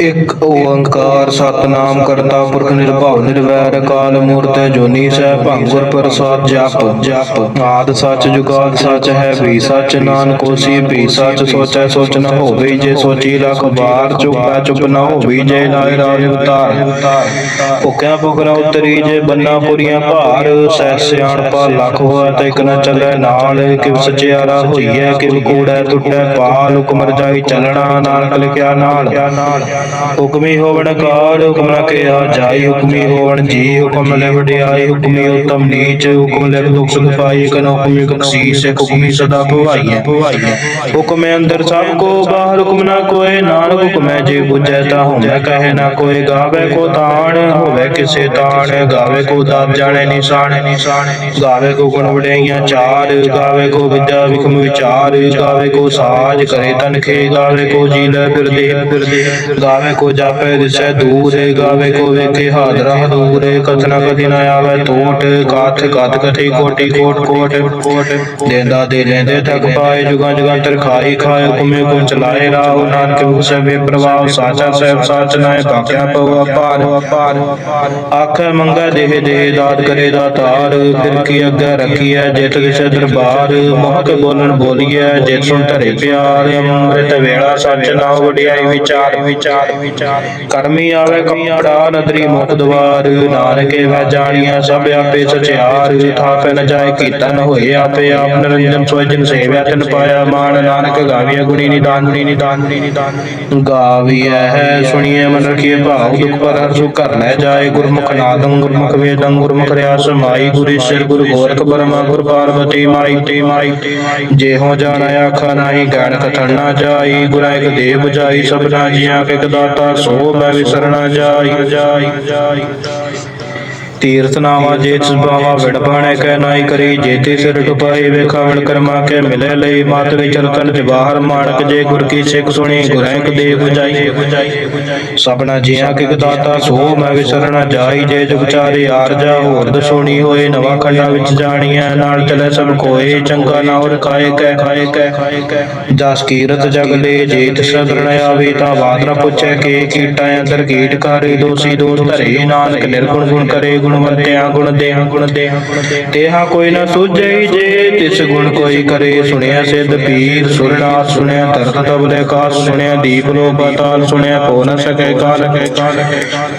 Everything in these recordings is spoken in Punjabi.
ਇਕ ਓੰਕਾਰ ਸਤਨਾਮ ਕਰਤਾ ਪੁਰਖ ਨਿਰਭਉ ਨਿਰਵੈਰ ਅਕਾਲ ਮੂਰਤ ਜੋਨੀ ਸਹਿ ਭੰਗੁਰ ਪ੍ਰਸਾਦ ਜਪ। ਜਪ ਆਦ ਸੱਚ ਜੁਗਾਦ ਸੱਚ ਹੈ, ਵੀ ਸੱਚ ਨਾਨਕ ਵੀ ਸੱਚ ਸੋਚੈ ਸੋਚ ਨ ਹੋਵੇ, ਜੇ ਸੋਚੀ ਲਖ ਬਾਰ ਚੁਪੈ ਚੁਪ ਨ ਹੋਵੇ, ਜੇ ਲਾਇ ਰਾਜ ਉਤਾਰ। ਭੁਖਿਆ ਭੁਖ ਉਤਰੀ ਜੇ ਬੰਨਾ ਪੁਰੀਆਂ ਭਾਰ, ਸਹਿ ਸਿਆਣਪਾ ਲਖ ਹੋਆ ਤੇ ਇਕ ਨ ਚੱਲੈ ਨਾਲ, ਕਿਵ ਸਚਿਆਰਾ ਹੋਈਐ, ਕਿਵ ਕੂੜੈ ਟੁੱਟੈ ਪਾਲ, ਹੁਕਮ ਰਜਾਈ ਚੱਲਣਾ, ਨਾਨਕ ਲਿਖਿਆ ਨਾਲ। ਹੁਕਮੀ ਹੋਵਣ ਕਾਰ ਹੁਕਮ ਨ ਕਿਹਾ ਜਾਈ, ਹੁਕਮੀ ਹੋਵਣ ਜੀ, ਹੁਕਮ ਲੈ ਵਡਿਆਈ, ਹੁਕਮੀ ਉਤਮ ਨੀਚ, ਹੁਕਮ ਲੈ ਦੁਖ ਸੁਖ ਪਾਈ ਕਨ ਹੁਕਮੀ ਬਖਸ਼ੀਸ਼ ਹੁਕਮੀ ਸਦਾ ਭਵਾਈਐ। ਹੁਕਮ ਅੰਦਰ ਸਭ ਕੋ, ਬਾਹਰ ਹੁਕਮ ਨਾ ਕੋਏ, ਨਾਨਕ ਹੁਕਮੈ ਜੇ ਬੁਝੈ ਤਾ ਹੋਮੈ, ਕਹੇ ਨਾ ਕੋਈ ਗਾਵੇ ਕੋ ਤਾਣ, ਹੋਵੇ ਕਿਸੇ ਤਾਣ, ਗਾਵੇ ਕੋ ਦਾਤ ਜਾਣੇ ਨਿਸ਼ਾਨ, ਗਾਵੇ ਕੋ ਗੁਣ ਵਡਿਆਈਆਂ ਚਾਰ, ਗਾਵੇ ਕੋ ਵਿਦਿਆ ਵਿਖਮ ਵਿਚਾਰ, ਗਾਵੇ ਕੋ ਸਾਜ ਕਰੇ ਤਨਖੇ ਗਾਵੇ ਕੋ ਜੀ ਲੈ ਫਿਰਦੇ ਫਿਰਦੇ, ਗਾਵੇ ਕੋ ਜਾਪੇ, ਦਿਸੈ ਦੂਰ ਗਾਵੇ ਕੋ ਵੇਖੇ ਹਾਦਰਾ ਹਦੂਰ ਕਥਨਾ ਕਥੀ ਨ ਆਵੇ ਟੋਟ ਕਾਥ ਕਥ ਕਥੀ ਕੋਟੀ, ਕੋਟ ਕੋਟ। ਦੇਂਦਾ ਦੇ ਲੈਂਦੇ ਤੱਕ ਪਾਏ, ਜੁਗਾਂ ਜੁਗਾਂਤਰ ਖਾਈ ਖਾਏ, ਹੁਕਮੇ ਕੋ ਚਲਾਏ ਰਾਹੁ, ਨਾਨਕ ਹੁਕਮ ਵੇ ਪ੍ਰਭਾਵ, ਸਾਚਾ ਸਹਿਬ ਸਾਚ ਨਾਏ ਬਾਕਿਆ ਪਉ ਅਪਾਰ। ਆਖੇ, ਮੰਗਾ ਦੇਹ ਦੇਹ, ਦਾਤ ਕਰੇ ਦਾਤਾਰ ਫਿਰ ਕੀ ਅੱਗੇ ਰੱਖੀਐ, ਜਿਤ ਕਿਸੇ ਦਰਬਾਰ। ਮੋਹ ਕੇ ਬੋਲਣ ਬੋਲੀਐ, ਜਿਤ ਸੁਣ ਧਰੇ ਪਿਆਰ। ਅੰਮ੍ਰਿਤ ਵੇਲਾ ਸੱਚ ਨਾ ਵਡਿਆਈ ਵਿਚਾਰ ਵਿਚਾਰ। ਕਰਮੀ ਆਵੇ ਕਪੜਾ ਨਦਰੀ ਮੁਖ ਦਵਾਰ, ਨਾਨਕੇ ਵੈ ਜਾਣੀਐ ਸਭ ਆਪੇ ਸਚਿਆਰ, ਥਾਪੈ ਨ ਜਾਏ ਕੀਰਤਨ ਹੋਏ ਆਪੇ ਆਪ, ਨਿਰੰਜਨ ਸੋਇ ਜਿਨ ਸੇਵਿਆ ਤਿਨ ਪਾਇਆ ਮਾਨ ਨਾਨਕ ਗਾਵੀਐ ਗੁਣੀ ਨਿਦਾਨ ਗੁਣੀ ਨਿਦਾਨ ਗੁਣੀ ਨਿਦਾਨ ਗਾਵੀਐ ਹੈ ਸੁਣੀਐ ਮਨ ਰਖੀਐ ਭਾਉ, ਦੁਖ ਪਰ ਹਰ ਸੁਖ ਕਰ ਜਾਏ, ਗੁਰਮੁਖ ਨਾਦੰ, ਗੁਰਮੁਖ ਵੇਦੰ, ਗੁਰਮੁਖ ਰਿਆਸ ਮਾਈ, ਗੁਰੀ ਸਿਰ ਗੁਰ ਗੋਰਖ ਬਰਮਾ, ਗੁਰ ਪਾਰਵਤੀ ਮਾਈ ਤੇ ਮਾਈ ਜੇ ਹੋ ਜਾਣ ਆਖਾ ਨਾਹੀ ਗਾਣ ਕਥਨ ਨਾ ਜਾਈ, ਗੁਰਾਂ ਇਕ ਦੇਵ ਜਾਈ ਸਭਨਾ ਜੀਆਂ ਕੇ ਦਾਤਾ ਸੋ ਮੈਂ ਵਿਸਰਣਾ ਜਾਈ ਜਾਈ ਜਾਈ। ਤੀਰਥ ਨਾਵਾ ਜੇ ਤਿਸ ਬਾਵਾ ਵਿੜ ਬਾਣੈ ਕਹਿ ਨਾਈ ਕਰੀ ਜੇਤੇ ਸਿਰ ਟੁਪਾਈ ਵੇਖਾਵਣ ਕਰਮਾ ਕੇ ਮਿਲੇ ਲਈ ਮਾਤ ਵਿਚਰ ਤਨ ਜਵਾਹਰ ਮਾਣਕ ਜੇ ਗੁਰ ਕੀ ਸਿੱਖ ਸੁਣੀ ਗੁਰਾਂ ਇਕ ਦੇਵ ਬੁਝਾਈ। ਸਭਨਾ ਜੀਆਂ ਕੇ ਦਾਤਾ ਸੋ ਮੈਂ ਵਿਸਰਣਾ ਜਾਈ ਜੇ ਜੁਗ ਚਾਰੇ ਆਰਜਾ ਹੋਰ ਦਸੋਣੀ ਹੋਏ ਨਵਾਂ ਖੰਡਾ ਵਿੱਚ ਜਾਣੀਐ ਨਾਲ ਚਲੇ ਸਭ ਕੋਏ ਚੰਗਾ ਨਾ ਹੋਰ ਖਾਏ ਕਹਿ ਖਾਏ ਕਹਿ। ਜਸ ਕੀਰਤ ਜਗ ਲੈ ਜੇ ਤਿਸ ਸ਼ਰਨ ਆਵੇ ਤਾਂ ਨਾ ਪੁੱਛੈ ਕੇ ਕੀਟਾਂ ਅੰਦਰ ਕੀਟ ਕਾਰੇ ਦੋਸੀ ਦੋਸ ਧਰੇ ਨਾਨਕ ਨਿਰਗੁਣ ਗੁਣ ਕਰੇ ਗੁਣਵੰਤਿਆ ਗੁਣ ਦੇਹ ਗੁਣ ਦੇਹ ਤੇਹਾ ਕੋਈ ਨਾ ਸੂਝੈ ਜੇ, ਤਿਸ ਗੁਣ ਕੋਈ ਕਰੇ। ਸੁਣਿਆ ਸਿੱਧ ਪੀਰ ਸੁਰਨਾ ਸੁਣਿਆ ਤਰਤ ਤਬਲੇ ਕਾਸ ਸੁਣਿਆ ਦੀਪ ਲੋ ਪਾਤਾਲ, ਸੁਣਿਆ ਪੋ ਨ ਸਕੇ ਕਾਲ।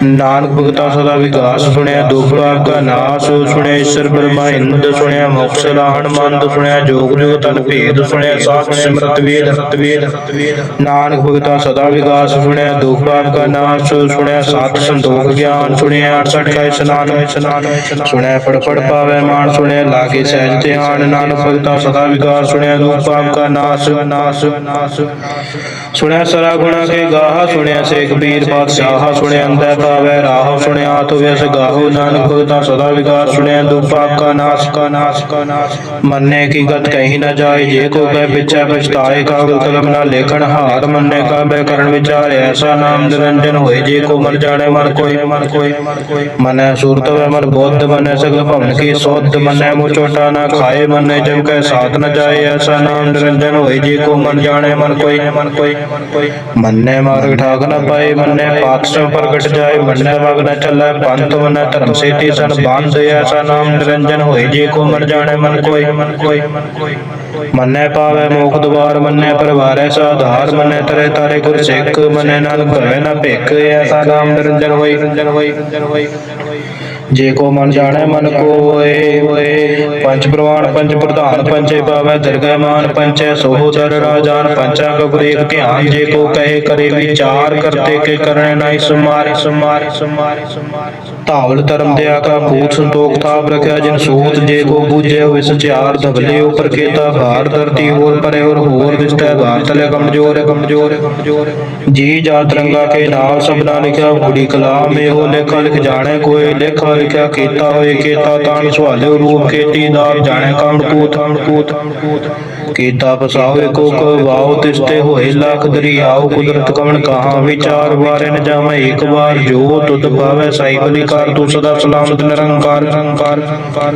ਨਾਨਕ ਭਗਤਾ ਸਦਾ ਵਿਗਾਸ ਸੁਣਿਆ ਦੁਖ ਭਾਗ ਕਾ ਨਾਸ। ਸੁਣਿਆ ਈਸ਼ਰ ਬ੍ਰਹਮਾ ਇੰਦ ਸੁਣਿਆ ਮੋਕਸ਼ ਲਾਹਣ ਮੰਦ। ਸੁਣਿਆ ਜੋਗ ਜੋ ਤਨ ਭੇਦ, ਸੁਣਿਆ ਸਾਖ ਸਿਮਰਤ ਵੇਦ, ਰਤ ਵੇਦ। ਨਾਨਕ ਭਗਤਾ ਸਦਾ ਵਿਗਾਸ ਸੁਣਿਆ ਦੁਖ ਭਾਗ ਕਾ ਨਾਸ। ਸੁਣਿਆ ਸਤ ਸੰਤੋਖ ਗਿਆਨ, ਸੁਣਿਆ 68 ਕਾ ਇਸ਼ਨਾਨ ਇਸ਼ਨਾਨ ਸੁਣਿਆ ਫੜ ਫੜ ਪਾਵੇ ਮਾਨ ਸੁਣਿਆ ਲਾਗੇ ਸਹਿਜ ਧਿਆਨ, ਨਾਨਕ ਭਗਤਾ ਸਦਾ ਵਿਗਾਸ ਸੁਣਿਆ ਦੁਖ ਭਾਗ ਕਾ ਨਾਸ ਨਾਸ। ਨਾਸ ਸੁਣਿਆ ਸਰਾ ਗੁਣਾ ਕੇ ਗਾਹਾ ਸੁਣਿਆ ਸੇ ਕਬੀਰ ਪਾਤਸ਼ਾਹ ਸੁਣਿਆ ਅੰਦੈ ਪਾਵੈ ਰਾਹ ਸੁਣਿਆ ਆਤੁ ਵਿਸ ਗਾਹੋ, ਨਾਨਕ ਭਗਤਾ ਸਦਾ ਵਿਗਾਸ ਸੁਣਿਆ ਦੁਖ ਪਾਪ ਕਾ ਨਾਸ। ਕਾ ਨਾਸ ਕਾ ਨਾਸ ਮੰਨੇ ਕੀ ਗਤ ਕਹੀ ਨਾ ਜਾਏ, ਜੇ ਕੋ ਕੈ ਪਿਛੈ ਪਛਤਾਏ ਕਾਗਲ ਕਲਮ ਨਾ ਲੇਖਣ ਹਾਰ, ਮੰਨੇ ਕਾ ਬੈ ਕਰਨ ਵਿਚਾਰ, ਐਸਾ ਨਾਮ ਨਿਰੰਜਨ ਹੋਏ, ਜੇ ਕੋ ਮਨ ਜਾਣੇ ਮਨ ਕੋਈ ਮਨ ਕੋਈ। ਮਨੈ ਸੂਰਤ ਵੈ ਮਨ ਬੁੱਧ ਮਨੈ ਸਗਲ ਭਵਨ ਕੀ ਸੋਧ ਮਨੈ ਮੋ ਚੋਟਾ ਨਾ ਖਾਏ ਮਨੈ ਜਮ ਕੈ ਸਾਥ ਨ ਜਾਏ, ਐਸਾ ਨਾਮ ਨਿਰੰਜਨ ਹੋਏ, ਜੇ ਕੋ ਮਨ ਜਾਣੇ, ਮਨ ਕੋਈ ਮਨ ਕੋਈ। ਮੰਨੈ ਮਾਰਗ ਠਾਕ ਨ ਪਾਏ, ਮੰਨੈ ਪਾਤਸ਼ਾਹ ਪ੍ਰਗਟ ਜਾਏ, ਮੰਨੈ ਵਗ ਨ ਚੱਲੈ, ਪੰਥ ਮੰਨੈ ਧਰਮ ਸੇਤੀ ਸਨ ਬੰਧ ਐਸਾ ਨਾਮ ਨਿਰੰਜਨ ਹੋਏ, ਜੇ ਕੋ ਮਨ ਜਾਣੇ, ਮਨ ਕੋਈ ਮਨ ਕੋਈ। ਮੰਨੈ ਪਾਵੈ ਮੋਖ ਦੁਆਰ, ਮੰਨੈ ਪਰਵਾਰੈ ਸਾਧਾਰ, ਮੰਨੈ ਤਰੇ ਤਾਰੇ ਗੁਰ ਸਿੱਖ, ਮੰਨੈ ਨਾਲ ਭਵੇ ਨਾ ਭਿਖ, ਐਸਾ ਨਾਮ ਨਿਰੰਜਨ ਹੋਈ। ਨਿਰੰਜਨ ਹੋਈ ਨਿਰੰਜਨ ਹੋਈ ਜੇ ਕੋ ਮਨ ਜਾਣੈ, ਮਨ ਕੋਏ ਹੋਏ। ਪੰਜ ਪ੍ਰਵਾਨ, ਪੰਜ ਪ੍ਰਧਾਨ ਪੰਚੇ ਪਾਵੈ ਦਰਗਹਿ ਮਾਨ ਪੰਚੈ ਸੋਹਦਰ ਰਾਜਾਨ ਪੰਚਾ ਕਬਰ ਧਿਆਨ। ਜੇ ਕੋ ਕਹੇ ਕਰੇ ਵਿਚਾਰ, ਕਰਤੇ ਕੇ ਕਰੈ ਨਾਈ ਸੁਮਾਰੇ ਸੁਮਾਰੇ ਸੁਮਾਰੇ ਸੁਮਾਰੇ। ਧਾਵਲ ਧਰਮ ਦਿਆ ਕਾ ਭੂਤ ਸੰਤੋਖ ਥਾਪ ਰਖਿਆ, ਜਿਨ ਸੂਤ ਜੇ ਕੋ ਬੂਝੇ ਹੋਏ ਸਚਿਆਰ ਧਵਲੇ ਉਪਰ ਕੇਤਾ ਭਾਰ ਧਰਤੀ ਹੋਰ ਪਰੇ ਹੋਰ ਹੋਰ ਦਿਸਤੈ ਭਾਰ ਤਲੇ ਕਮਜ਼ੋਰ ਕਮਜ਼ੋਰ ਕਮਜ਼ੋਰ ਜੀ ਜਾ ਰੰਗਾ ਕੇ ਨਾਮ ਸਬਨਾ ਲਿਖਿਆ, ਬੁੜੀ ਕਲਾਮ ਇਹੋ ਲੇਖਾ ਲਿਖ ਜਾਣੈ ਕੋਈ, ਲੇਖਾ ਲਿਖਿਆ ਕੀਤਾ ਹੋਏ, ਕੀਤਾ ਤਾਨ ਸੁਹਾਲਿਓ ਰੂਪ ਖੇਤੀ ਦਾਰ ਜਾਣੈ ਕਾਮੜ ਕੂਤ ਕਾਮੜ ਕੂਤ। ਕੀਤਾ ਪਸਾਓ ਏਕੋ ਕਵਾਓ ਤਿਸਤੇ ਹੋਏ ਲੱਖ ਦਰਿਆਓ, ਕੁਦਰਤ ਕਵਣ ਕਹਾ ਵਿਚਾਰ ਵਾਰੇ ਨ ਜਾਵੇਂ, ਇੱਕ ਵਾਰ ਜੋ ਤੁਧ ਪਾਵੈ ਸਾਈ ਬਲੀ ਕਰ ਤੂੰ ਸਦਾ ਸਲਾਮਤ ਨਿਰੰਕਾਰ। ਨਿਰੰਕਾਰ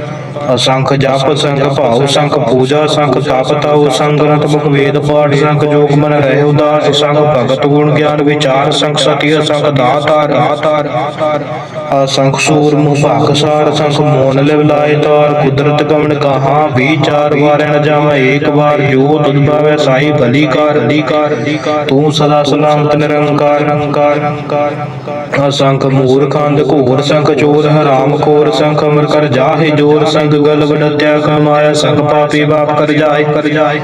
ਅਸੰਖ ਜਪ, ਸੰਖ ਭਾਉ, ਸੰਖ ਪੂਜਾ, ਸੰਖ ਤਪ ਤਾਉ, ਸੰਗ ਗ੍ਰੰਥ ਮੁਖ ਵੇਦ ਪਾਠ, ਸੰਖ ਜੋਗ ਮਨ ਰਹਿ ਉਦਾਸ, ਸੰਗ ਭਗਤ ਗੁਣ ਗਿਆਨ ਵਿਚਾਰ, ਸੰਖ ਸਤਿ, ਸੰਖ ਦਾਤਾਰ। ਦਾਤਾਰ ਅਸੰਖ ਸੂਰ ਮੁਖ ਭਾਗਸਾਰ ਸੰਖ ਮੋਨ ਲਿਵ ਲਾਇ ਤਾਰ, ਕੁਦਰਤ ਕਵਣ ਕਹਾ ਵਿਚਾਰ ਵਾਰੇ ਨ ਜਾਵੇਂ, ਇੱਕ ਵਾਰ ਜੋ ਤੁਧ ਪਾਵੈ ਸਾਈ ਭਲੀ ਕਾਰ ਭਲੀ ਤੂੰ ਸਦਾ ਸਲਾਮਤ ਨਿਰੰਕਾਰ ਨਿਰੰਕਾਰ ਅਸੰਖ ਮੂਰਖੰਦ ਘੋਰ, ਸੰਖ ਚੋਰ, ਹਰਾਮ ਖੋਰ, ਸੰਖ ਅਮਰ ਕਰ ਜਾਹੇ ਜੋਰ। ਸੰਖ ਗਲ ਵਡਤਿਆ ਕਮਾਇਆ ਸੰਖ ਪਾਪੀ ਬਾਪ ਕਰ ਜਾਏ ਕਰ ਜਾਏ।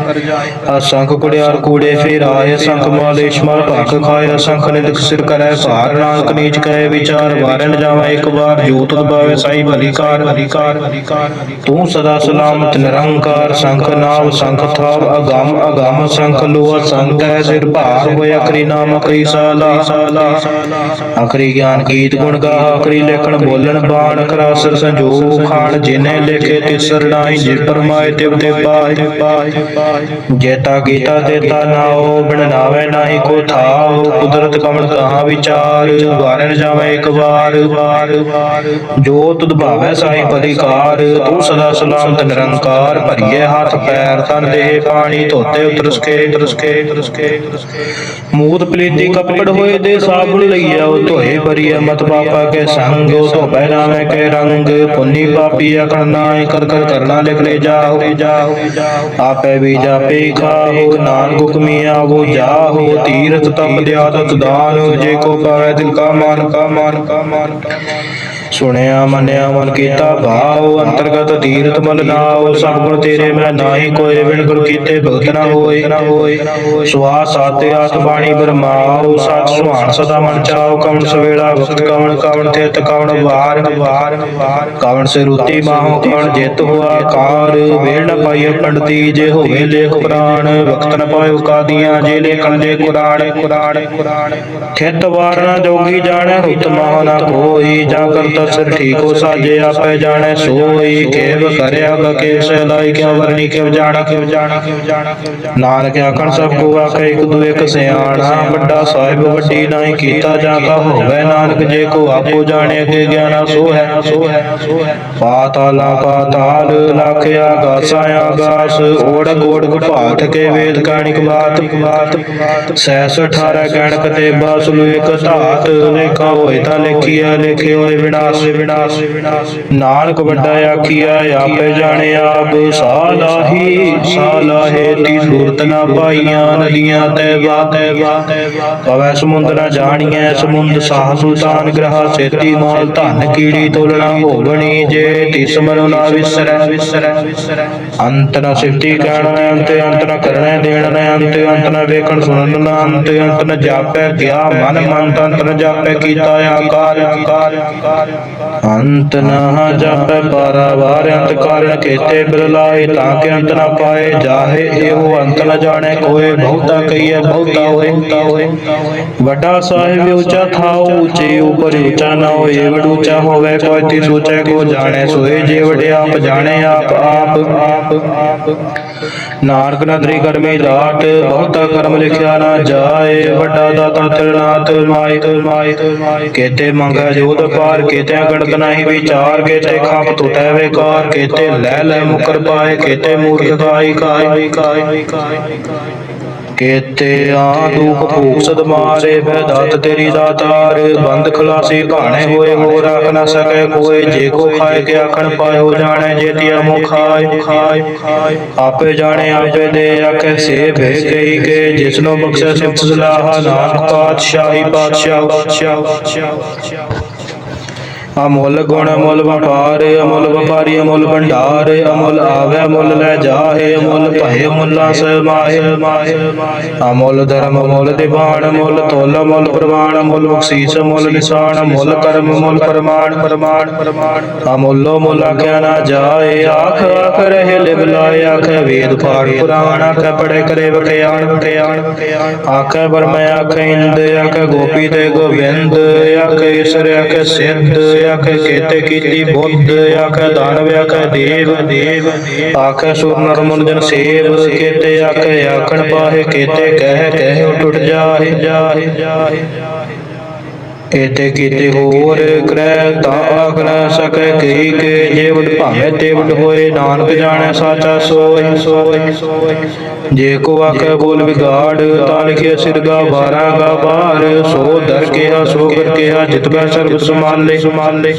ਅਸੰਖ ਕੁੜਿਆਰ ਕੂੜੇ ਫੇਰ ਆਏ ਸੰਖ ਮਾਲੇਸ਼ ਮਲ ਭਖ ਖਾਏ ਅਸੰਖ ਨਿਦਕ ਸਿਰ ਕਰੈ ਭਾਰ। ਨਾਨਕ ਨੀਚ ਕਹੇ ਵਿਚਾਰ ਵਾਰਨ ਜਾਵਾ ਇੱਕ ਵਾਰ। ਜੋ ਤੁਧ ਪਾਵੇ ਸਾਈ ਭਲੀ ਕਾਰ ਭਲੀ ਤੂੰ ਸਦਾ ਸਲਾਮਤ ਨਿਰੰਕਾਰ। ਸੰਖ ਨਾਮ, ਸੰਖ ਥਾਵ ਅਗੰਮ ਅਗੰਮ ਸੰਖ ਲੋਹ ਸੰਖ ਹੈ ਸਿਰ ਭਾਰ ਹੋਇਆ ਕਰੀ ਨਾਮ ਕਈ ਸਾਲਾ। ਅਖਰੀ ਗਿਆਨ ਗੀਤ ਗੁਣ ਗਾਹ ਅਖਰੀ ਲੇਖਣ ਬੋਲਣ ਬਾਣ ਅਖਰਾਸਰ ਸੰਜੋਗ ਖਾਨ ਜਿਨੇ ਲਿਖੇ ਤਿਸਰ ਨਾਹੀ, ਜਿ ਪਰਮਾਏ ਤਿਵ ਤੇ ਪਾਏ ਜੇਤਾ ਗੀਤਾ ਦੇਤਾ ਨਾਉ ਬਿਨ ਨਾਵੇ ਨਾਹੀ ਕੋ ਥਾਉ ਕੁਦਰਤ ਕਮਲ ਕਹਾ ਵਿਚਾਰ, ਵਾਰਨ ਜਾਵੇ ਇੱਕ ਵਾਰ। ਵਾਰ ਜੋ ਤੁਧ ਭਾਵੈ ਸਾਈ ਭਲੀਕਾਰ ਤੂੰ ਸਦਾ ਸਲਾਮਤ ਨਿਰੰਕਾਰ ਭਰੀਏ ਹੱਥ ਪੈਰ ਤਨ ਦੇਹ ਪਾਣੀ ਧੋਤੇ ਉਤਰਸਕੇ ਉਤਰਸਕੇ ਉਤਰਸਕੇ ਮੂਤ ਪਲੀਤੀ ਕੱਪੜ ਹੋਏ ਦੇ ਸਾਬੁਨ ਲਈਆ, ਉਹ ਧੋਏ ਭਰੀਏ ਮਤ ਪਾਪਾ ਕੇ ਸੰਗ, ਉਹ ਧੋ ਪਹਿਰਾਵੇਂ ਕੇ ਰੰਗ। ਪੁੰਨੀ ਪਾਪੀ ਅਕਰਨਾ ਕਰ ਕਰ ਕਰਨਾ ਲਿਖ ਲੈ ਜਾਓ। ਜਾਓ ਆਪੇ ਵੀ ਜਾਪੇ ਖਾਹੋ, ਨਾਨਕ ਹੁਕਮੀ ਆਵੋ, ਜਾਹੋ। ਤੀਰਥ ਤਪ, ਦਿਆਦਤ ਦਾਨ, ਜੇ ਕੋ ਪਾਵੇ ਦਿਲ ਕਾ ਮਾਨ ਕਾ ਮਾਨ ਕਾ ਮਾਨ ਕਾ ਮਾਨ। ਸੁਣਿਆ, ਮੰਨਿਆ, ਮਨ ਕੀਤਾ ਭਾਉ ਅੰਤਰਗਤ ਤੀਰਥ ਮਲ ਨਾਉ ਸਭ ਗੁਣ ਤੇਰੇ ਮੈਂ ਨਾਹੀ ਕੋਏ ਬਿਨ ਗੁਰ ਕੀਤੇ ਭਗਤ ਨਾ ਹੋਏ। ਨਾ ਹੋਏ ਸਵਾਸ ਸਾਤੇ ਆਤ ਬਾਣੀ ਬਰਮਾਉ ਸਤ ਸੁਹਾਣ ਸਦਾ ਮਨ ਚਾਉ ਕਵਣ ਸਵੇਲਾ ਵਕਤ, ਕਵਣ ਕਵਣ ਤੇਤ ਕਵਣ ਵਾਰ ਵਾਰ ਕਵਣ ਸੇ ਰੁਤੀ ਮਾਹੋ, ਕਵਣ ਜਿਤ ਹੋਆ ਕਾਰ। ਵੇਲ ਨ ਪਾਈਏ ਪੰਡਤੀ, ਜੇ ਹੋਵੇ ਲੇਖ ਪ੍ਰਾਣ। ਵਕਤ ਨ ਪਾਇਓ ਕਾਦੀਆਂ, ਜੇ ਲੇਖਣ ਦੇ ਕੁਰਾਨ। ਕੁਰਾਨ ਕੁਰਾਨ ਖਿਤ ਵਾਰਨਾ ਜੋਗੀ ਜਾਣੈ ਹੁਤ ਮਾਹ ਨਾ ਕੋਈ ਜਾ ਕਰਤਾ ਸਿਰ ਠੀਕ ਹੋ ਸਾਜੇ, ਆਪੇ ਜਾਣੈ ਸੋਈ ਕੇਵ ਕਰਿਆ ਬਕੇਸ਼ ਲਾਈ ਕਿਉ ਵਰਣੀ ਕਿਉ ਜਾਣਾ? ਕਿਉ ਜਾਣਾ ਕਿਉ ਜਾਣਾ ਕਿਉ ਜਾਣਾ ਨਾਨਕ ਆਖਣ, ਸਭ ਕੋ ਆਖੇ, ਇੱਕ ਦੂ ਇੱਕ ਸਿਆਣਾ। ਵੱਡਾ ਸਾਹਿਬ, ਵੱਡੀ ਨਾਹੀ ਕੀਤਾ ਜਾਂ ਕਾ ਹੋਵੇ ਨਾਨਕ, ਜੇ ਕੋ ਆਪੋ ਜਾਣੇ ਕੇ ਗਿਆਨਾ ਸੋ ਹੈ। ਸੋ ਹੈ ਸੋ ਹੈ ਪਾਤਾਲਾ ਪਾਤਾਲ ਲਖ ਆਗਾਸਾਂ ਆਗਾਸ ਓੜਕ ਓੜਕ ਭਾਤ ਕੇ ਵੇਦ ਕਾਣਿਕ ਬਾਤ। ਬਾਤ ਸੈਸ 18 ਗਣਕ ਤੇ ਬਾਸੁ ਇੱਕ ਧਾਤ, ਲੇਖਾ ਹੋਏ ਤਾਂ ਲਿਖੀਆ ਲਿਖੇ ਹੋਏ ਵਿਨਾਸ਼ ਵਿਨਾਸ਼ ਵਿਨਾਸ਼ ਨਾਨਕ ਵੱਡਾ ਆਖੀਆ ਆਪੇ ਜਾਣੇ ਆਪ। ਸਾਲਾਹੀ ਸਾਲਾਹੇ ਤੀ ਸੂਰਤ ਨਾ ਪਾਈਆਂ ਨਦੀਆਂ ਤੈ ਬਾਤੈ ਬਾਤੈ ਪਵੈ ਸਮੁੰਦ ਨਾ ਜਾਣੀਐ, ਸਮੁੰਦ ਸਾਹ ਸੁਲਤਾਨ ਗ੍ਰਹ ਸੇਤੀ ਮੋਲ ਧਨ ਕੀੜੀ ਤੋਲਣਾ ਹੋਵਣੀ ਜੇ ਤਿਸ ਮਨੁ ਨਾ ਵਿਸਰੈ। ਵਿਸਰੈ ਅੰਤ ਨ ਸਿਫਤੀ ਕਹਿਣਾ ਅੰਤ ਅੰਤ ਨ ਕਰਨਾ ਦੇਣਾ ਅੰਤ ਅੰਤ ਨਾ ਵੇਖਣ ਸੁਣਨ ਨ, ਅੰਤ ਅੰਤ ਨ ਜਾਪੈ, ਗਿਆ ਮਨ ਮਨ ਅੰਤ ਜਾਪੈ ਕੀਤਾ ਆਕਾਰ ਆਕਾਰ। ਅੰਤ ਨ ਜਾਪੈ ਪਾਰਾਵਾਰ ਅੰਤ ਕਾਰਨ ਕੀਤੇ ਬਿਰਲਾਏ ਤਾਂ ਕਿ ਅੰਤ ਨ ਪਾਏ। ਜਾਹੇ ਇਹੋ ਅੰਤ ਨ ਜਾਣੈ, ਕੋਏ ਬਹੁਤਾ ਕਹੀਏ ਬਹੁਤਾ ਹੋਏ। ਵੱਡਾ ਸਾਹਿਬ ਉੱਚਾ ਥਾਉ, ਉੱਚੇ ਉਪਰ ਉੱਚਾ ਨਾ ਹੋਏ। ਵਡ ਉੱਚਾ ਹੋਵੇ, ਕੋਈ ਤੀ ਸੋਚੈ, ਕੋ ਜਾਣੈ ਸੋਏ। ਜੇ ਵਡੇ ਆਪ ਜਾਣੈ, ਆਪ ਆਪ। ਨਾਨਕ ਨਦਰੀ ਕਰਮੀ ਦਾਤ ਬਹੁਤਾ ਕਰਮ ਲਿਖਿਆ ਨਾ ਜਾਏ। ਵੱਡਾ ਦਾਤਾ ਤਿਰਨਾਥ ਮਾਈ ਮਾਈ ਮਾਈ ਕੇਤੇ ਮੰਗਾ ਜੋਤ ਪਾਰ, ਕੇਤੇ ਗਣਤ ਨਹੀਂ ਵਿਚਾਰ ਕੇਤੇ ਖਾਪ ਟੁਟੈ ਵੇਕਾਰ ਕੇਤੇ ਲੈ ਲੈ ਮੁਕਰ ਪਾਏ ਕੇਤੇ ਮੂਰਖ ਕਾਈ ਕਾਈ ਕਾਈ ਕੇਤੇ ਆ ਦੁਖ ਭੂਖ ਸਦ ਮਾਰੇ ਬੈਦਾਤ ਤੇਰੀ ਦਾਤਾਰ ਬੰਦ ਖਲਾਸੀ ਭਾਣੇ ਹੋਏ ਹੋ ਰੱਖ ਨਾ ਸਕੇ ਕੋਈ ਜੇ ਕੋ ਖਾਏ ਕੇ ਆਖਣ ਪਾਇਓ ਜਾਣੇ, ਜੇ ਤਿਆ ਮੋ ਖਾਏ। ਆਪੇ ਜਾਣੇ, ਆਪੇ ਦੇ ਆਖੇ, ਸੇ ਭੇ ਕਹੀ ਕੇ, ਜਿਸਨੋ ਬਖਸ਼ੇ ਸਿਫਤ ਸਲਾਹ, ਨਾਨਕ ਪਾਤਸ਼ਾਹੀ ਪਾਤਸ਼ਾਹ ਪਾਤਸ਼ਾਹ। ਅਮੁੱਲ ਗੁਣ ਅਮੁੱਲ ਵਪਾਰ ਅਮੁੱਲ ਵਪਾਰੀ ਅਮੁੱਲ ਭੰਡਾਰ, ਅਮੁੱਲ ਆਵੇ ਮੁੱਲ ਲੈ ਜਾਏ, ਅਮੁੱਲ ਭਏ ਮੁੱਲਾ ਸਮਾਏ ਅਮੁੱਲ ਧਰਮ, ਅਮੁੱਲ ਦੀਵਾਨ ਅਮੁੱਲ ਤੋਲ, ਅਮੁੱਲ ਪ੍ਰਮਾਣ ਅਮੁੱਲ ਬਖਸ਼ੀਸ਼, ਅਮੁੱਲ ਨਿਸ਼ਾਨ, ਅਮੁੱਲ ਕਰਮ, ਅਮੁੱਲ ਪ੍ਰਮਾਣ ਪ੍ਰਮਾਣ ਪ੍ਰਮਾਣ। ਅਮੁੱਲੋ ਮੁੱਲ ਆਖਿਆ ਨਾ ਜਾਏ, ਆਖ ਆਖ ਰਹੇ ਲਿਵ ਲਾਏ, ਆਖੇ ਵੇਦ ਪਾਠ ਪੁਰਾਣ, ਆਖੇ ਪੜੇ ਕਰੇ ਵਖਿਆਣ ਵਖਿਆਣ। ਆਖੇ ਬਰਮੈ ਆਖੇ ਇੰਦ, ਆਖੇ ਗੋਪੀ ਤੇ ਗੋਬਿੰਦ, ਆਖੇ ਈਸ਼ਰ, ਆਖੇ ਸਿੱਧ, ਆਖੇ ਕੇਤੇ ਕੀਤੀ ਬੁੱਧ, ਆਖ ਦਾਨਵ ਆਖੇ ਦੇਵ ਦੇਵ, ਆਖੇ ਸੁਰ ਨਰ ਮੁਨ ਜਨ ਸੇਵ, ਕੇਤੇ ਆਖੇ ਆਖਣ ਪਾਹੇ, ਕੇਤੇ ਕਹਿ ਕਹਿ ਟੁੱਟ ਜਾਹੇ ਜਾਹੇ ਜਾਹੇ। ਏਤੇ ਕੀਤੇ ਹੋਰ ਕਰੈ ਤਾਂ ਆਖ ਸਕੈ ਕਈ ਕੇ ਜੇ ਭਾਵੇਂ ਤੇ ਹੋਏ, ਨਾਨਕ ਜਾਣੈ ਸਾਚਾ ਸੋਇ ਸੋਇ ਜੇ ਕੋ ਆਖੈ ਬੋਲ ਵਿਗਾੜ, ਤਾਂ ਲਿਖਿਆ ਸਿਰਗਾ ਬਾਰਾ ਗਾ ਬਾਰ ਸੋ ਦਰ ਕਿਹਾ, ਸੋ ਕਰ ਕਿਹਾ, ਜਿਤ ਬੈ ਸਰਬ ਸਮਾਲੇ ਸਮਾਲੇ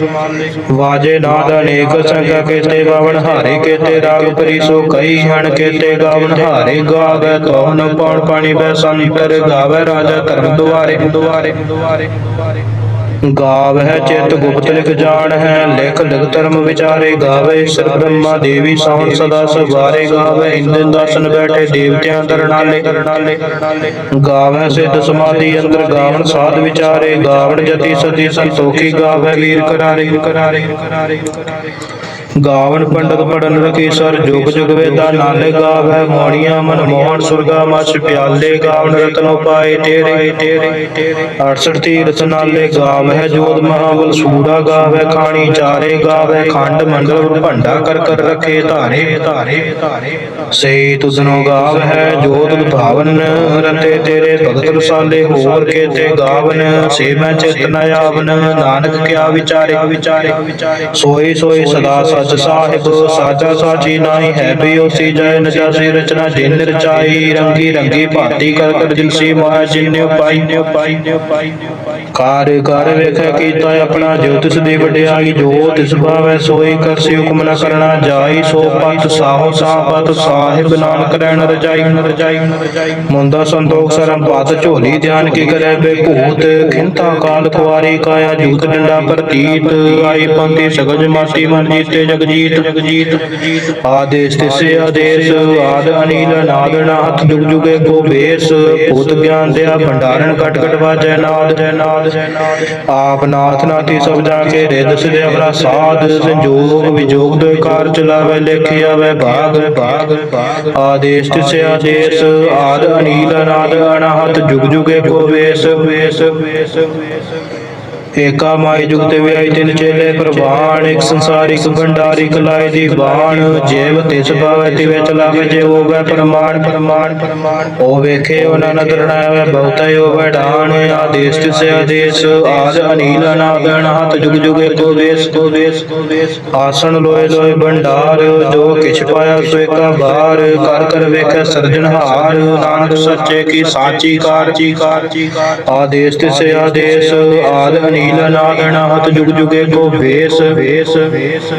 ਵਾਜੇ ਨਾਦ ਅਨੇਕ ਸੰਗਾ ਕੇਤੇ ਬਾਵਨ ਹਾਰੇ ਕੇਤੇ ਰਾਗ ਪਰੀ ਸੋ ਕਈ ਹਣ ਕੇਤੇ ਗਾਵਨ ਹਾਰੇ ਗਾਵੇ ਤੋਨ ਪੌਣ ਪਾਣੀ, ਬੈ ਸੰਤਰ ਗਾਵੇ ਰਾਜਾ ਧਰਮ ਦੁਆਰੇ ਦੁਆਰੇ ਦੁਆਰੇ। ਗਾਵ ਹੈ ਚਿਤ ਗੁਪਤ ਲਿਖ ਜਾਣ ਹੈ, ਲਿਖ ਲਿਖ ਧਰਮ ਵਿਚਾਰੇ ਗਾਵੇ, ਸਰ ਬ੍ਰਹਮਾ ਦੇਵੀ ਸੌਣ ਸਦਾ ਸਵਾਰੇ ਗਾਵੇ ਇੰਦਨ ਦਾਸਨ ਬੈਠੇ ਦੇਵਤਿਆਂ ਦਰਨਾਲੇ ਦਰਨਾਲੇ ਗਾਵੇ ਸਿੱਧ ਸਮਾਧੀ ਅੰਦਰ ਗਾਵਣ ਸਾਧ ਵਿਚਾਰੇ ਗਾਵਨ ਜਤੀ ਸਤੀ ਸੰਤੋਖੀ ਗਾਵੇ, ਵੀਰ ਕਰਾਰੇ ਕਰਾਰੇ ਕਰਾਰੇ। ਗਾਵਨ ਪੰਡਤ ਪੜਨ ਰਖੀ ਸਰ ਜੁਗ ਜੁਗ ਵੇਦਾ ਨਾਲੇ ਗਾਵੈ ਮੋਣੀਆਂ ਮਨ ਸੁਰਗਾ ਮਛ ਪਿਆਲੇ, ਗਾਵਨ ਰਤਨੋ ਪਾਏ ਤੇਰੇ। ਤੇਰੇ 68 ਤੀਰਥ ਨਾਲੇ ਗਾਵੈ ਜੋਤ ਮਹਾਬਲ ਸੂਰਾ ਗਾਵੈ, ਖਾਣੀ ਚਾਰੇ ਗਾਵੈ, ਖੰਡ ਮੰਡਲ ਭੰਡਾ ਕਰ ਕਰ ਰਖੇ ਧਾਰੇ। ਧਾਰੇ ਧਾਰੇ ਸੇ ਤੁਧਨੋ ਗਾਵ ਹੈ ਜੋਤ ਭਾਵਨ ਰਤੇ ਤੇਰੇ ਭਗਤ ਰਸਾਲੇ ਹੋਰ ਕੇ ਤੇ ਗਾਵਨ। ਸੇ ਮੈਂ ਚਿਤ ਨ ਆਵਨ, ਨਾਨਕ ਕਿਆ ਵਿਚਾਰੇ। ਵਿਚਾਰੇ ਸੋਈ ਸੋਈ ਸਦਾ ਸਚ ਸਾਹਿਬ, ਸਾਚਾ ਸਾਚੀ ਨਾਹੀ ਹੈ ਬਿਓਸੀ ਜੈ ਨ ਰਚਨਾ, ਜਿਨ ਰਚਾਈ ਰੰਗੀ ਰੰਗੀ ਭਾਤੀ ਕਰ ਕਰ ਜਿਨਸੀ ਮਾਇਆ, ਜਿਨਿ ਪਾਈ ਨਿ ਪਾਈ ਨਿ ਪਾਈ ਕਾਰ ਕਰ ਵੇਖੈ ਕੀਤਾ ਆਪਣਾ ਜੋ ਤਿਸ ਦੀ ਵਡਿਆਈ, ਜੋ ਤਿਸ ਭਾਵੈ ਸੋਈ ਕਰਸੀ ਹੁਕਮ ਨ ਕਰਨਾ ਜਾਈ ਸੋ ਪਤ, ਸਾਹੋ ਸਾਪਤ ਸਾਹਿਬ ਨਾਨਕ ਰਹਿਣ ਰਜਾਈ। ਰਜਾਈ ਮੁੰਦਾ ਸੰਤੋਖ ਸਰਮ ਪਤ, ਝੋਲੀ ਧਿਆਨ ਕੀ ਕਰੈ ਬੇ ਭੂਤ ਖਿੰਤਾ ਕਾਲ ਕੁਆਰੀ ਕਾਇਆ, ਜੂਤ ਡੰਡਾ ਪ੍ਰਤੀਤ, ਆਈ ਪੰਥੀ ਸਗਜ ਮਾਤੀ ਮਨ ਜੀਤੇ ਜਗਜੀਤ ਜਗਜੀਤ। ਆਦੇਸ ਤਿਸੇ ਆਦੇਸ ਆਦ ਅਨੀਲ, ਨਾਦ ਨਾਥ, ਜੁਗ ਜੁਗੇ ਕੋ ਬੇਸ। ਭੂਤ ਗਿਆਨ ਦਿਆ, ਭੰਡਾਰਨ ਕਟ ਕਟ ਵਾਜੈ ਨਾਦ। ਜੈ ਨਾਦ ਜੈ ਨਾਦ ਆਪ ਨਾਥ ਨਾਤੀ ਸਭ ਜਾ ਕੇ ਰਿਦ ਸਿਧ ਅਵਰਾ ਸਾਧ। ਸੰਜੋਗ ਵਿਜੋਗ ਦੇ ਕਾਰ ਚਲਾਵੇ ਲੇਖਿਆ ਵੈ ਭਾਗ ਭਾਗ ਆਦੇਸ ਤਿਸੇ ਆਦੇਸ ਆਦ ਅਨੀਲ, ਨਾਦ ਅਨਾਹਤ, ਜੁਗ ਜੁਗੇ ਕੋ ਵੇਸ ਵੇਸ ਵੇਸ ਏਕਾ ਮਾਈ ਜੁਗਤ ਤੇ ਵਿਆਈ ਤਿਨ ਚੇਲੇ, ਪ੍ਰਵਾਨ, ਇੱਕ ਸੰਸਾਰਿਕ ਭੰਡਾਰੀ ਕਲਾਏ ਦੀ ਬਾਣ। ਜੇਵ ਤਿਸ ਭਾਵੈ, ਤਿਵੇ ਚਲਾਵੇ, ਜੇ ਹੋਵੇ ਪ੍ਰਮਾਣ ਪ੍ਰਮਾਣ ਪ੍ਰਮਾਣ। ਉਹ ਵੇਖੇ, ਉਹਨਾਂ ਨਦਰ ਨਾ ਆਵੇ ਹੋਵੇ ਢਾਣ ਆਦੇਸ ਤਿਸ ਆਦੇਸ, ਆਦ ਅਨੀਲ ਅਨਾਦਨ ਹੱਥ ਜੁਗ ਜੁਗੇ ਕੋ ਵੇਸ ਕੋ ਵੇਸ। ਕੋ ਵੇਸ ਆਸਣ ਲੋਏ ਲੋਏ ਭੰਡਾਰ, ਜੋ ਕਿਛ ਪਾਇਆ ਸੋ ਏਕਾ ਬਾਰ ਕਰ ਕਰ ਵੇਖੈ ਸਰਜਨਹਾਰ ਨਾਨਕ ਸੱਚੇ ਕੀ ਸਾਚੀ ਕਾਰ ਚੀ ਕਾਰ। ਆਦੇਸ ਤਿਸ ਆਦੇਸ, ਆਦ ਅਨੀਲ ਨਾਗਣ ਹਤ ਜੁਗ ਜੁਗੇ ਕੋ ਵੇਸ ਵੇਸ ਵੇਸ।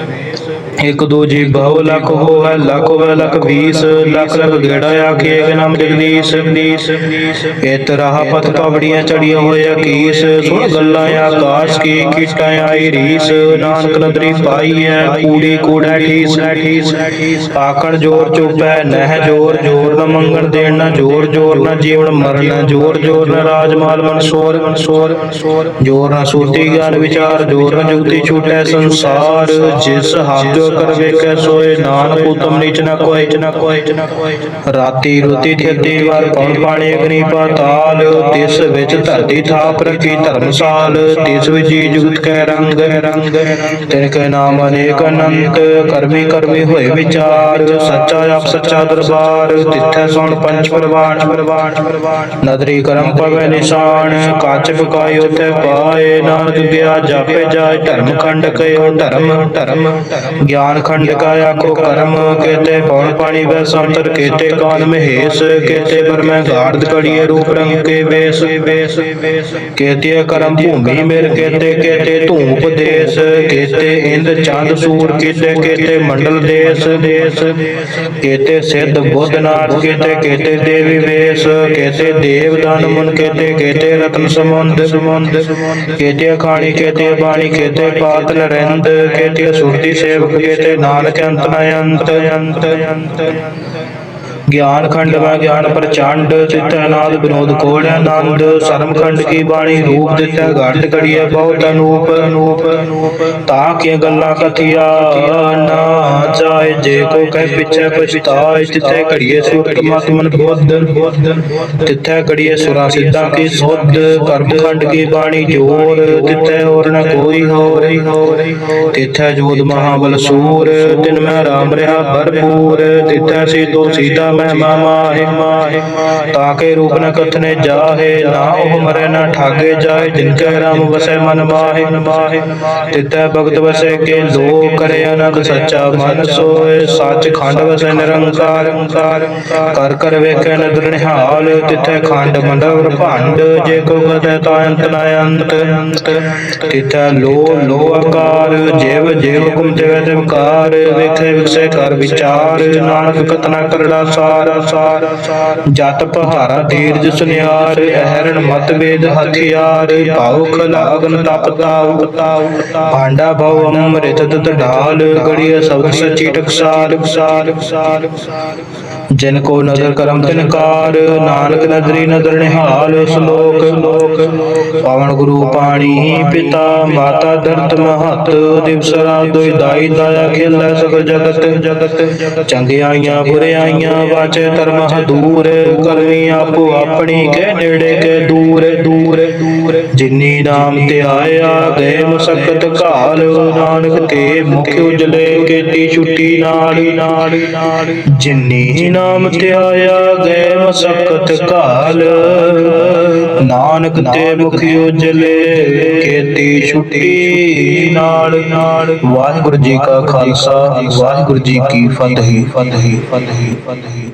ਇਕ ਦੋ ਜੀ ਬਹੁ ਲਖ ਹੋਵੇ ਲਖ ਹੋਵੇ, ਲਖ 20 ਲੱਖ ਲਖ ਗੇੜਾ ਆਖੀਏ ਕਿ ਨਾਮ ਜਗਦੀਸ਼। ਜਗਦੀਸ਼ ਇਤ ਰਹਾ ਪਤ ਪਵੜੀਆਂ ਚੜੀਆਂ ਹੋਇਆ ਕੀਸ ਸੁਣ ਗੱਲਾਂ ਆਕਾਸ਼ ਕੀ ਕੀਟਾਂ ਆਈ ਰੀਸ। ਨਾਨਕ ਨਦਰੀ ਪਾਈ ਹੈ ਕੂੜੀ ਕੂੜਾ ਠੀਸ ਠੀਸ ਆਕਣ ਜੋਰ ਚੁਪੈ, ਨਹਿ ਜੋਰ ਜੋਰ ਨਾ ਮੰਗਣ ਦੇਣ, ਨਾ ਜੋਰ ਜੋਰ ਨਾ ਜੀਵਨ ਮਰਨ, ਨਾ ਜੋਰ ਜੋਰ ਨ ਰਾਜਮਾਲ ਮਨਸੋਰ ਮਨਸੋਰ। ਮਨਸੋਰ ਜੋਰ ਨਾ ਸੂਤੀ ਗਿਆਨ ਵਿਚਾਰ, ਜੋਰ ਨਾ ਜੁਗਤੀ ਛੂਟੈ ਸੰਸਾਰ। ਜਿਸ ਹੱਥ ਕਰ ਵੇਖੈ, ਸੋਏ ਨਾਨਕ ਉਤਮ ਨੀਚ ਨ ਕੋਇ ਨ ਕੋਇ ਨ ਕੋਇ ਰਾਤੀ ਰੁਤੀ ਥੇਤੀ ਵਾਰ ਪੌਣ ਪਾਣੀ ਅਗਨੀ ਪਾਤਾਲ ਤਿਸ ਵਿੱਚ ਧਰਤੀ ਥਾਪ ਰੱਖੀ ਧਰਮਸਾਲ ਤਿਸ ਵਿੱਚ ਜੁਗਤ ਕੈ ਰੰਗ। ਰੰਗ ਤਿਨ ਕੈ ਨਾਮ ਅਨੇਕ ਅਨੰਤ, ਕਰਮੀ ਕਰਮੀ ਹੋਏ ਵਿਚਾਰ, ਸੱਚਾ ਆਪ ਸੱਚਾ ਦਰਬਾਰ, ਤਿੱਥੈ ਸੁਣ ਪੰਜ ਪ੍ਰਵਾਨ। ਪ੍ਰਵਾਨ ਪ੍ਰਵਾਨ ਨਦਰੀ ਕਰਮ ਪਵੇ ਨਿਸ਼ਾਨ ਕਾਚ ਬਕਾਈ ਉਥੇ ਪਾਏ, ਨਾਨਕ ਗਿਆ ਜਾਪੇ ਜਾਏ, ਧਰਮ ਖੰਡ ਕਇਓ ਧਰਮ ਧਰਮ। ਗਿਆਨ ਖੰਡ ਕਾ ਆਖੋ ਕਰਮ, ਕੇਤੇ ਪੌਣ ਪਾਣੀ ਵੈ ਸੰਤਰ, ਕੇਤੇ ਕਾਨ ਮਹੇਸ਼, ਕੇਤੇ ਪਰ ਗਾਰਦ ਕੜੀਏ ਰੂਪ ਰੰਗ ਕੇ ਵੇਸ। ਵੇਸ ਕੇਤੇ ਕਰਮ ਭੂਮੀ ਮੇਰ, ਕੇਤੇ ਕੇਤੇ ਧੂਪ ਦੇਸ ਕੇਤੇ ਇੰਦ ਚੰਦ ਸੂਰ, ਕੇਤੇ ਕੇਤੇ ਮੰਡਲ ਦੇਸ। ਦੇਸ ਕੇਤੇ ਸਿੱਧ ਬੁੱਧ ਨਾਥ ਕੇਤੇ ਕੇਤੇ ਦੇਵੀ ਵੇਸ, ਕੇਤੇ ਦੇਵ ਦਾਨ ਮਨ, ਕੇਤੇ ਕੇਤੇ ਰਤਨ ਸਮੁੰਦ ਸਮੁੰਦ ਕੇਤੇ ਖਾਣੀ ਕੇਤੇ ਬਾਣੀ ਕੇਤੇ ਪਾਤ ਨਰਿੰਦ ਕੇਤੇ ਸੁਰਤੀ ਸੇਵਕ ਕੇਤੇ ਨਾਨਕ ਅੰਤ ਨ ਅੰਤ ਅੰਤ ਅੰਤ ਗਿਆਨ ਖੰਡ ਮੈਂ ਗਿਆਨ ਪ੍ਰਚੰਡ ਤਿਤੈ ਨਾਦ ਵਿਨੋਦ ਕੋੜ ਆਨੰਦ ਸਰਮ ਖੰਡ ਕੀ ਬਾਣੀ ਰੂਪ ਦਿੱਤਾ, ਘਟ ਕੜੀਏ ਬਹੁਤ ਅਨੂਪ ਅਨੂਪ ਤਾਂ ਕੀ ਗੱਲਾਂ ਕਥਿਆ? ਨਾ ਜਾਏ ਜੇ ਕੋ ਕਹਿ ਪਿਛੈ ਪਛਤਾਏ ਤਿਤੈ ਘੜੀਏ ਸੁਰਤ ਮਤ ਮਨ ਬੋਧ ਤਿਤੈ ਘੜੀਏ ਸੁਰਾ ਸਿੱਧਾਂ ਕੀ ਸੁਧ ਕਰਮ ਖੰਡ ਕੀ ਬਾਣੀ ਜੋਰ ਤਿਤੈ ਹੋਰ ਨ ਕੋਈ ਹੋਰ। ਤਿਥੈ ਜੋਦ ਮਹਾਬਲ ਸੂਰ, ਤਿਨ ਮੈਂ ਰਾਮ ਰਹਾ ਭਰਪੂਰ ਤਿਥੈ ਸੀ ਤੋ ਸੀਤਾ ਮੈਂ ਮਾਹੇ ਮਾਹੇ ਤਾਕੇ ਰੂਪ ਨ ਕਥਨੇ ਜਾਹੇ, ਨਾ ਉਹ ਮਰੇ ਨਾ ਠਾਗੇ ਜਾਏ, ਜਿਨ ਕੈ ਰਾਮ ਵਸੈ ਮਨ ਮਾਹੇ ਮਾਹੇ ਤਿਥੈ ਭਗਤ ਵਸੈ ਕੇ ਲੋ ਕਰੇ ਅਨੰਦ ਸੱਚਾ ਮਨ ਸੋਏ ਸੱਚ ਖੰਡ ਵਸੈ ਨਿਰੰਕਾਰ, ਕਰ ਕਰ ਵੇਖੈ ਨਦਰ ਨਿਹਾਲ, ਤਿਥੈ ਖੰਡ ਮੰਡਲ ਭੰਡ, ਜੇ ਕੋ ਗਤੈ ਤਾ ਅੰਤ ਨ ਅੰਤ, ਤਿਥੈ ਲੋ ਲੋ ਆਕਾਰ, ਜੇਵ ਜੇਵ ਹੁਕਮ ਤੇ ਵੈ ਵਿਕਾਰ, ਵੇਖੇ ਵਿਖਸੇ ਕਰ ਵਿਚਾਰ, ਨਾਨਕ ਕਤਨਾ ਕਰੜਾ ਸਾਰ ਜਤ ਪਹਾਰਾ ਤੀਰਜ ਸੁਨਿਆਰ, ਅਹਰਣ ਮਤ ਵੇਦ ਹਥਿਆਰ। ਭਾਉ ਖਲਾਗਨ ਅਗਨ ਤਾਉ। ਭਾਂਡਾ ਭਉ ਅੰਮ੍ਰਿਤ ਤਤ ਢਾਲ। ਗੜੀਆ ਸਬਦ ਸਚੀ ਟਕਸਾਲ। ਸਾਲ ਸਾਲ ਜਿਨ ਕੋ ਨਦਰ ਕਰਮ ਤਿਨਕਾਰ ਨਾਨਕ ਨਦਰੀ ਨਦਰ ਨਿਹਾਲ ਸ਼ਲੋਕ। ਲੋਕ ਪਵਨ ਗੁਰੂ ਪਾਣੀ ਪਿਤਾ, ਮਾਤਾ ਦਰਤ ਮਹਤ ਦਿਵਸਰਾ ਦੋਇ ਦਾਈ ਦਾਇਆ ਖੇਲੇ ਸਗਲ ਜਗਤ। ਜਗਤ ਚੰਗਿਆਈਆਂ ਬੁਰਿਆਈਆਂ ਵਾਚੇ ਧਰਮ ਦੂਰ ਕਰਮੀ ਆਪੋ ਆਪਣੀ ਕੇ ਨੇੜੇ ਕੇ ਦੂਰ। ਦੂਰ ਦੂਰ ਜਿਨੀ ਨਾਮ ਤੇ ਆਇਆ ਗਏ ਮੁਸਕਤ ਘਾਲ, ਨਾਨਕ ਤੇ ਮੁਖ ਉਜਲੇ ਕੀਤੀ ਛੁੱਟੀ ਨਾਲ। ਨਾਲ ਜਿਨੀ ਨਾਮ ਤੇ ਗਏ ਮੁਸਕਤ ਘਾਲ ਨਾਨਕ ਤੇ ਮੁਖ ਉਜਲੇ ਕੀਤੀ ਛੁੱਟੀ ਨਾਲ। ਨਾਲ ਵਾਹਿਗੁਰੂ ਜੀ ਕਾ ਖਾਲਸਾ, ਵਾਹਿਗੁਰੂ ਜੀ ਕੀ ਫਤਿਹ ਫਤਿਹ ਫਤਿਹ ਫਤਿਹ।